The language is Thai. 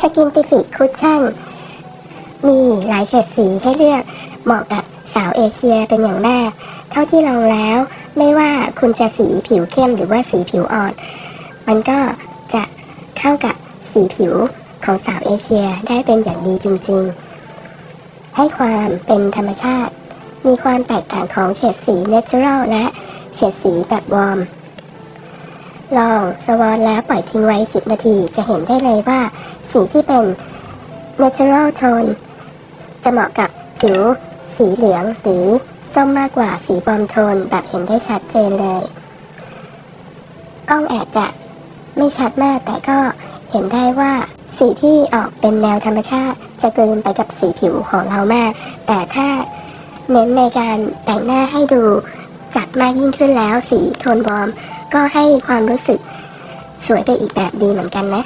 สกินติฟิกคุชชั่น มีหลายเฉดสีให้เลือกเหมาะกับสาวเอเชียเป็นอย่างมาก เท่าที่ลองแล้ว ไม่ว่าคุณจะสีผิวเข้มหรือว่าสีผิวอ่อน มันก็จะเข้ากับสีผิวของสาวเอเชียได้เป็นอย่างดีจริงๆ ให้ความเป็นธรรมชาติ มีความแตกต่างของเฉดสีเนเชอรัลและเฉดสีแบบวอร์ม ลองสวอนแล้วปล่อยทิ้งไว้ 10 นาที จะเห็นได้เลยว่า สีที่เป็น natural tone จะเหมาะกับผิวสีเหลืองหรือส้มมากกว่าสีบอมโทนแบบเห็นได้ชัดเจนเลย กล้องอาจจะไม่ชัดมากแต่ก็เห็นได้ว่าสีที่ออกเป็นแนวธรรมชาติ จะเกินไปกับสีผิวของเรามาก แต่ถ้าเน้นในการแต่งหน้าให้ดู จัดมากยิ่งขึ้นแล้ว สีโทนวอร์มก็ให้ความรู้สึกสวยไปอีกแบบดีเหมือนกันนะ